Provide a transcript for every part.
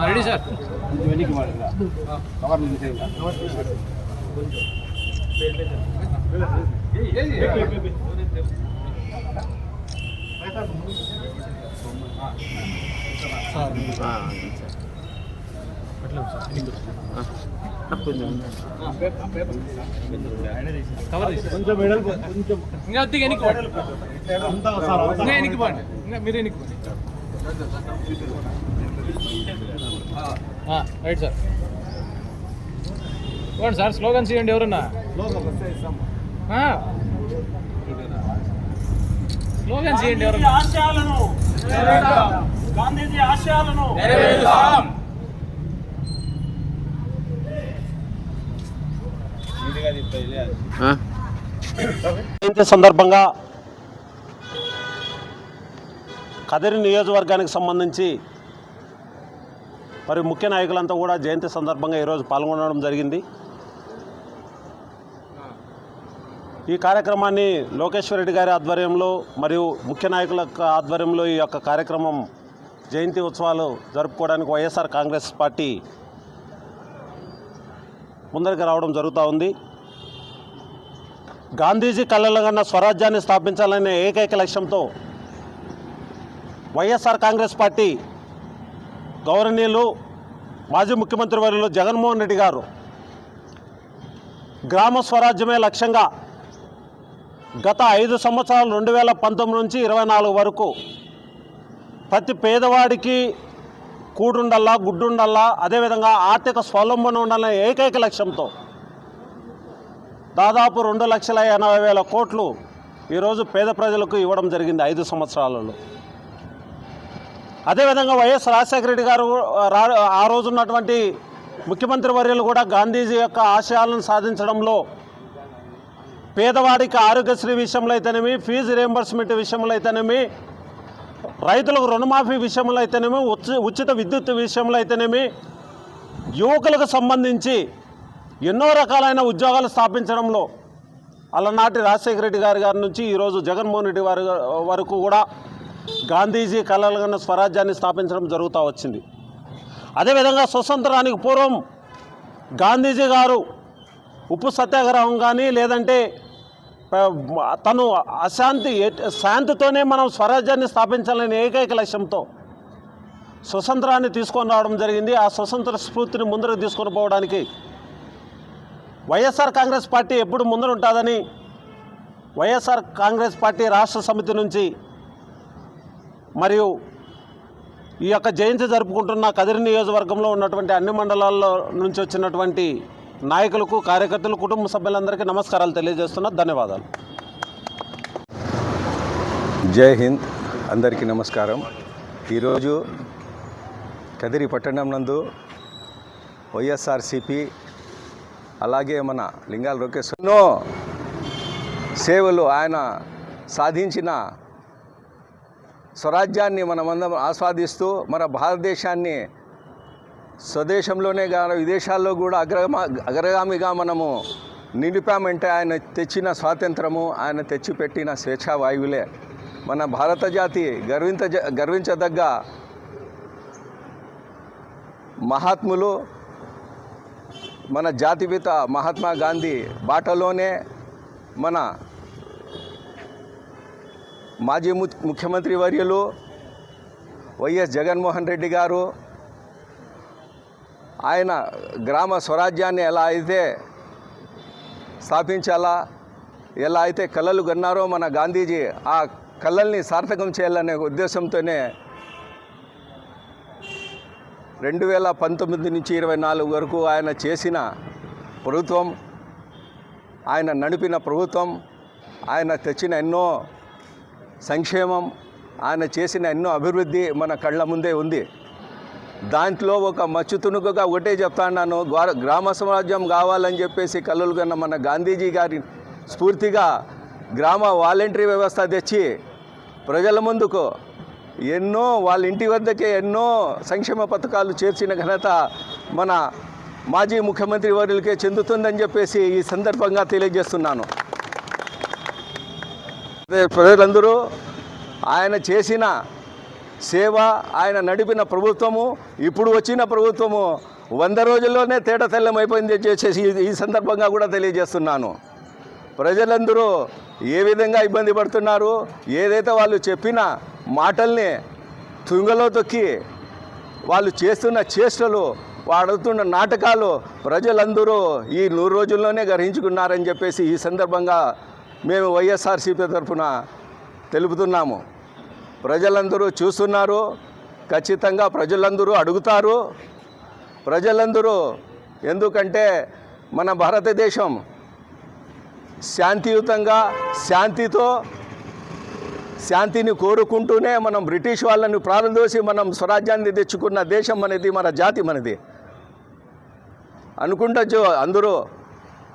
Ready sir? కొంచెం వెడల్పు కొంచెం ఇంకా కొద్దిగా ఎనికి ఇంకా ఎనికి పోండి ఇంకా మీరు ఎనికి పోండి రైట్ సార్. ఇవ్వండి సార్ స్లోగన్స్ ఇవ్వండి ఎవరన్నా. ఆ. స్లోగన్స్ ఇవ్వండి ఎవరన్నా. ఆశయాలను గాంధీజీ ఆశయాలను జయంతి సందర్భంగా కదిరి నియోజకవర్గానికి సంబంధించి మరి ముఖ్య నాయకులంతా కూడా జయంతి సందర్భంగా ఈరోజు పాల్గొనడం జరిగింది. ఈ కార్యక్రమాన్ని లోకేశ్వరరెడ్డి గారి ఆధ్వర్యంలో మరియు ముఖ్య నాయకుల ఆధ్వర్యంలో ఈ యొక్క కార్యక్రమం జయంతి ఉత్సవాలు జరుపుకోవడానికి వైఎస్ఆర్ కాంగ్రెస్ పార్టీ ముందరికి రావడం జరుగుతూ ఉంది. గాంధీజీ కళ్ళలో కన్నా స్వరాజ్యాన్ని స్థాపించాలనే ఏకైక లక్ష్యంతో వైఎస్ఆర్ కాంగ్రెస్ పార్టీ గౌరవనీయులు మాజీ ముఖ్యమంత్రి వర్యులు జగన్మోహన్ రెడ్డి గారు గ్రామ స్వరాజ్యమే లక్ష్యంగా గత ఐదు సంవత్సరాలు రెండు వేల పంతొమ్మిది నుంచి ఇరవై నాలుగు వరకు ప్రతి పేదవాడికి కూడుండల్లా గుడ్డుండల్లా అదేవిధంగా ఆర్థిక స్వలంబన ఉండాలనే ఏకైక లక్ష్యంతో దాదాపు రెండు లక్షల ఎనభై వేల కోట్లు ఈరోజు పేద ప్రజలకు ఇవ్వడం జరిగింది ఐదు సంవత్సరాలలో. అదేవిధంగా వైఎస్ రాజశేఖర రెడ్డి గారు రా- ఆ రోజు ఉన్నటువంటి ముఖ్యమంత్రి వర్యులు కూడా గాంధీజీ యొక్క ఆశయాలను సాధించడంలో పేదవాడికి ఆరోగ్యశ్రీ విషయంలో అయితేనేమి ఫీజు రియంబర్స్మెంట్ విషయంలో అయితేనేమి రైతులకు రుణమాఫీ విషయంలో అయితేనేమి ఉచి- ఉచిత విద్యుత్ విషయంలో అయితేనేమి యువకులకు సంబంధించి ఎన్నో రకాలైన ఉద్యోగాలు స్థాపించడంలో అలనాటి రాజశేఖర రెడ్డి గారి గారి నుంచి ఈరోజు జగన్మోహన్ రెడ్డి వారి వరకు కూడా గాంధీజీ కలలుగన్న స్వరాజ్యాన్ని స్థాపించడం జరుగుతూ వచ్చింది. అదేవిధంగా స్వతంత్రానికి పూర్వం గాంధీజీ గారు ఉప్పు సత్యాగ్రహం కానీ లేదంటే తను అశాంతి శాంతితోనే మనం స్వరాజ్యాన్ని స్థాపించాలనే ఏకైక లక్ష్యంతో స్వతంత్రాన్ని తీసుకొని రావడం జరిగింది. ఆ స్వతంత్ర స్ఫూర్తిని ముందరకు తీసుకొని పోవడానికి వైఎస్ఆర్ కాంగ్రెస్ పార్టీ ఎప్పుడు ముందర ఉంటుందని వైఎస్ఆర్ కాంగ్రెస్ పార్టీ రాష్ట్ర సమితి నుంచి మరియు ఈ యొక్క జయంతి జరుపుకుంటున్న కదిరి నియోజకవర్గంలో ఉన్నటువంటి అన్ని మండలాల్లో నుంచి వచ్చినటువంటి నాయకులకు కార్యకర్తలు కుటుంబ సభ్యులందరికీ నమస్కారాలు తెలియజేస్తున్నా. ధన్యవాదాలు. జై హింద్. అందరికీ నమస్కారం. ఈరోజు కదిరి పట్టణం నందు వైఎస్ఆర్సిపి అలాగే మన లింగాల లోకేష్ సేవలు ఆయన సాధించిన స్వరాజ్యాన్ని మనమందరం ఆస్వాదిస్తూ మన భారతదేశాన్ని స్వదేశంలోనే కాదు విదేశాల్లో కూడా అగ్రమా అగ్రగామిగా మనము నిలిపామంటే ఆయన తెచ్చిన స్వాతంత్రము ఆయన తెచ్చిపెట్టిన స్వేచ్ఛా వాయువులే మన భారత జాతి గర్వించ గర్వించదగ్గ మహాత్ములు మన జాతిపిత మహాత్మా గాంధీ బాటలోనే మన మాజీ ము- ముఖ్యమంత్రి వర్యులు వైఎస్ జగన్మోహన్ రెడ్డి గారు ఆయన గ్రామ స్వరాజ్యాన్ని ఎలా అయితే స్థాపించాలా ఎలా అయితే కళలు కన్నారో మన గాంధీజీ ఆ కళల్ని సార్థకం చేయాలనే ఉద్దేశంతోనే రెండు వేల పంతొమ్మిది నుంచి ఇరవై నాలుగు వరకు ఆయన చేసిన ప్రభుత్వం ఆయన నడిపిన ప్రభుత్వం ఆయన తెచ్చిన ఎన్నో సంక్షేమం ఆయన చేసిన ఎన్నో అభివృద్ధి మన కళ్ళ ముందే ఉంది. దాంట్లో ఒక మచ్చుతునుకగా ఒకటే చెప్తాను గ్రా- గ్రామ స్వరాజ్యం కావాలని చెప్పేసి కలలు కన్న మన గాంధీజీ గారి స్ఫూర్తిగా గ్రామ వాలంటరీ వ్యవస్థ తెచ్చి ప్రజల ముందుకు ఎన్నో వాళ్ళ ఇంటి వద్దకే ఎన్నో సంక్షేమ పథకాలు చేర్చిన ఘనత మన మాజీ ముఖ్యమంత్రి వారికే చెందుతుందని చెప్పేసి ఈ సందర్భంగా తెలియజేస్తున్నాను. ప్రజలందరూ ఆయన చేసిన సేవ ఆయన నడిపిన ప్రభుత్వము ఇప్పుడు వచ్చిన ప్రభుత్వము వంద రోజుల్లోనే తేట తెల్లమైపోయింది చేసేసి ఈ- ఈ సందర్భంగా కూడా తెలియజేస్తున్నాను. ప్రజలందరూ ఏ విధంగా ఇబ్బంది పడుతున్నారు ఏదైతే వాళ్ళు చెప్పిన మాటల్ని తుంగలో తొక్కి వాళ్ళు చేస్తున్న చేష్టలు వాడుతున్న నాటకాలు ప్రజలందరూ ఈ నూరు రోజుల్లోనే గ్రహించుకున్నారని చెప్పేసి ఈ సందర్భంగా మేము వైఎస్ఆర్సీపీ తరఫున తెలుపుతున్నాము. ప్రజలందరూ చూస్తున్నారు. ఖచ్చితంగా ప్రజలందరూ అడుగుతారు. ప్రజలందరూ ఎందుకంటే మన భారతదేశం శాంతియుతంగా శాంతితో శాంతిని కోరుకుంటూనే మనం బ్రిటిష్ వాళ్ళని ప్రారందోసి మనం స్వరాజ్యాన్ని తెచ్చుకున్న దేశం అనేది మన జాతి మనది. అనుకుంటచ్చు అందరూ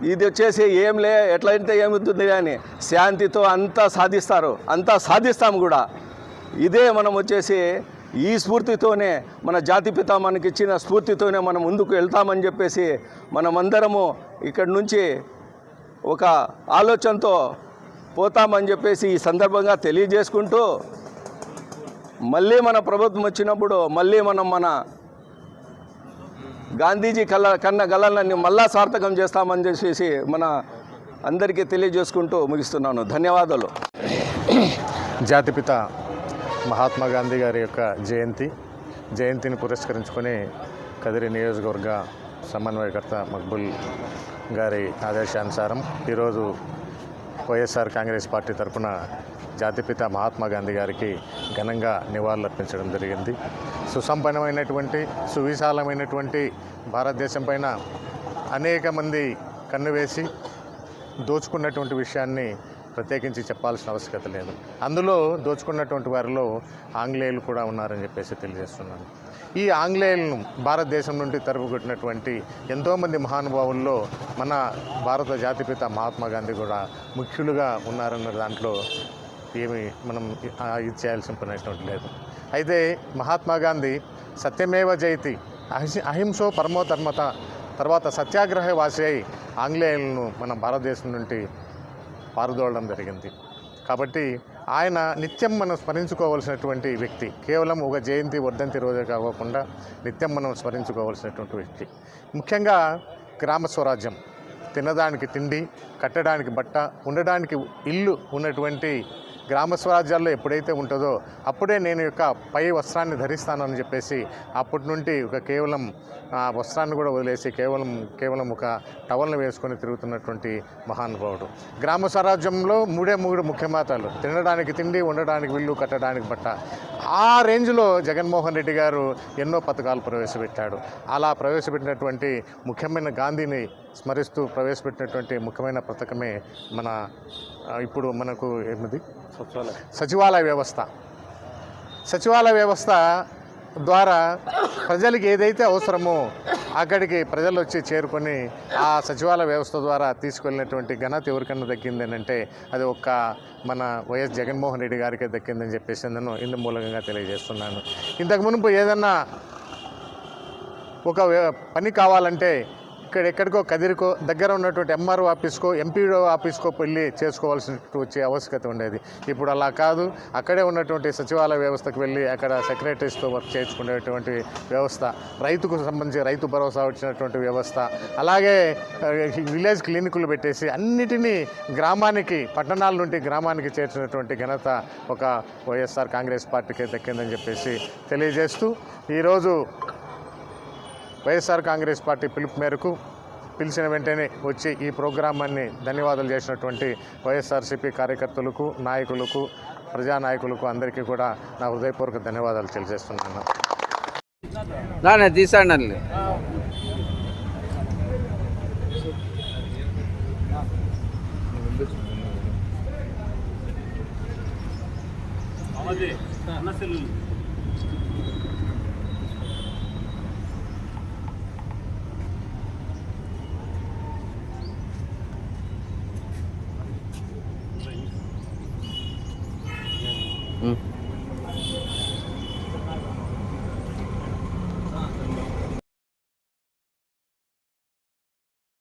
ఇది వచ్చేసి ఏం లే ఎట్లయితే ఏమవుతుంది అని శాంతితో అంతా సాధిస్తారు అంతా సాధిస్తాం కూడా. ఇదే మనం వచ్చేసి ఈ స్ఫూర్తితోనే మన జాతిపిత మనకి ఇచ్చిన స్ఫూర్తితోనే మనం ముందుకు వెళ్తామని చెప్పేసి మనమందరము ఇక్కడి నుంచి ఒక ఆలోచనతో పోతామని చెప్పేసి ఈ సందర్భంగా తెలియజేసుకుంటూ మళ్ళీ మన ప్రభుత్వం వచ్చినప్పుడు మళ్ళీ మనం మన గాంధీజీ కళ్ళ కన్న గలలని మళ్ళా సార్థకం చేస్తామని చెప్పేసి మన అందరికీ తెలియజేసుకుంటూ ముగిస్తున్నాను. ధన్యవాదాలు. జాతిపిత మహాత్మా గాంధీ గారి యొక్క జయంతి జయంతిని పురస్కరించుకొని కదిరి నియోజకవర్గ సమన్వయకర్త మక్బుల్ గారి ఆదేశానుసారం ఈరోజు వైఎస్ఆర్ కాంగ్రెస్ పార్టీ తరఫున జాతిపిత మహాత్మా గాంధీ గారికి ఘనంగా నివాళులర్పించడం జరిగింది. సుసంపన్నమైనటువంటి సువిశాలమైనటువంటి భారతదేశం పైన అనేక మంది కన్నువేసి దోచుకున్నటువంటి విషయాన్ని ప్రత్యేకించి చెప్పాల్సిన ఆవశ్యకత లేదు. అందులో దోచుకున్నటువంటి వారిలో ఆంగ్లేయులు కూడా ఉన్నారని చెప్పేసి తెలియజేస్తున్నాను. ఈ ఆంగ్లేయులను భారతదేశం నుండి తరుపుకొట్టినటువంటి ఎంతోమంది మహానుభావుల్లో మన భారత జాతిపిత మహాత్మా గాంధీ కూడా ముఖ్యులుగా ఉన్నారన్న దాంట్లో ఏమి మనం ఇది చేయాల్సిన పని లేదు. అయితే మహాత్మా గాంధీ సత్యమేవ జయతి అహింస అహింసో పరమో ధర్మత తర్వాత సత్యాగ్రహ వాసి అయి ఆంగ్లేయులను మన భారతదేశం నుండి పారుదోలడం జరిగింది. కాబట్టి ఆయన నిత్యం మనం స్మరించుకోవాల్సినటువంటి వ్యక్తి కేవలం ఒక జయంతి వర్ధంతి రోజే కాకుండా నిత్యం మనం స్మరించుకోవాల్సినటువంటి వ్యక్తి. ముఖ్యంగా గ్రామ స్వరాజ్యం. తినడానికి తిండి కట్టడానికి బట్ట ఉండడానికి ఇల్లు ఉన్నటువంటి గ్రామ స్వరాజ్యాల్లో ఎప్పుడైతే ఉంటుందో అప్పుడే నేను యొక్క పై వస్త్రాన్ని ధరిస్తానని చెప్పేసి అప్పటి నుండి ఒక కేవలం ఆ వస్త్రాన్ని కూడా వదిలేసి కేవలం కేవలం ఒక టవల్ని వేసుకొని తిరుగుతున్నటువంటి మహానుభావుడు. గ్రామ స్వరాజ్యంలో మూడే మూడు ముఖ్యమాతాలు తినడానికి తిండి ఉండడానికి విల్లు కట్టడానికి బట్ట. ఆ రేంజ్లో జగన్మోహన్ రెడ్డి గారు ఎన్నో పథకాలు ప్రవేశపెట్టాడు. అలా ప్రవేశపెట్టినటువంటి ముఖ్యమైన గాంధీని స్మరిస్తూ ప్రవేశపెట్టినటువంటి ముఖ్యమైన పథకమే మన ఇప్పుడు మనకు ఏమిది? సచివాలయ వ్యవస్థ. సచివాలయ వ్యవస్థ ద్వారా ప్రజలకు ఏదైతే అవసరమో అక్కడికి ప్రజలు వచ్చి చేరుకొని ఆ సచివాలయ వ్యవస్థ ద్వారా తీసుకెళ్ళినటువంటి ఘనత ఎవరికన్నా దక్కింది అంటే అది ఒక్క మన వైఎస్ జగన్మోహన్ రెడ్డి గారికే దక్కిందని చెప్పేసి నేను ఇందు మూలంగా తెలియజేస్తున్నాను. ఇంతకు మునుపు ఏదన్నా ఒక వ్య- పని కావాలంటే ఇక్కడ ఎక్కడికో కదిరికో దగ్గర ఉన్నటువంటి ఎంఆర్ఓ ఆఫీస్కో ఎంపీడో ఆఫీస్కో వెళ్ళి చేసుకోవాల్సి వచ్చే ఆవశ్యకత ఉండేది. ఇప్పుడు అలా కాదు. అక్కడే ఉన్నటువంటి సచివాలయ వ్యవస్థకు వెళ్ళి అక్కడ సెక్రటరీస్తో వర్క్ చేసుకునేటువంటి వ్యవస్థ రైతుకు సంబంధించి రైతు భరోసా వచ్చినటువంటి వ్యవస్థ అలాగే విలేజ్ క్లినిక్లు పెట్టేసి అన్నిటినీ గ్రామానికి పట్టణాల నుండి గ్రామానికి చేర్చినటువంటి ఘనత ఒక వైఎస్ఆర్ కాంగ్రెస్ పార్టీకి దక్కిందని చెప్పేసి తెలియజేస్తూ ఈరోజు వైఎస్ఆర్ కాంగ్రెస్ పార్టీ పిలుపు మేరకు పిలిచిన వెంటనే వచ్చి ఈ ప్రోగ్రామాన్ని ధన్యవాదాలు చేసినటువంటి వైఎస్ఆర్సీపీ కార్యకర్తలకు నాయకులకు ప్రజానాయకులకు అందరికీ కూడా నా హృదయపూర్వక ధన్యవాదాలు తెలియజేస్తున్నాను. అదే అన్న సెల్లులు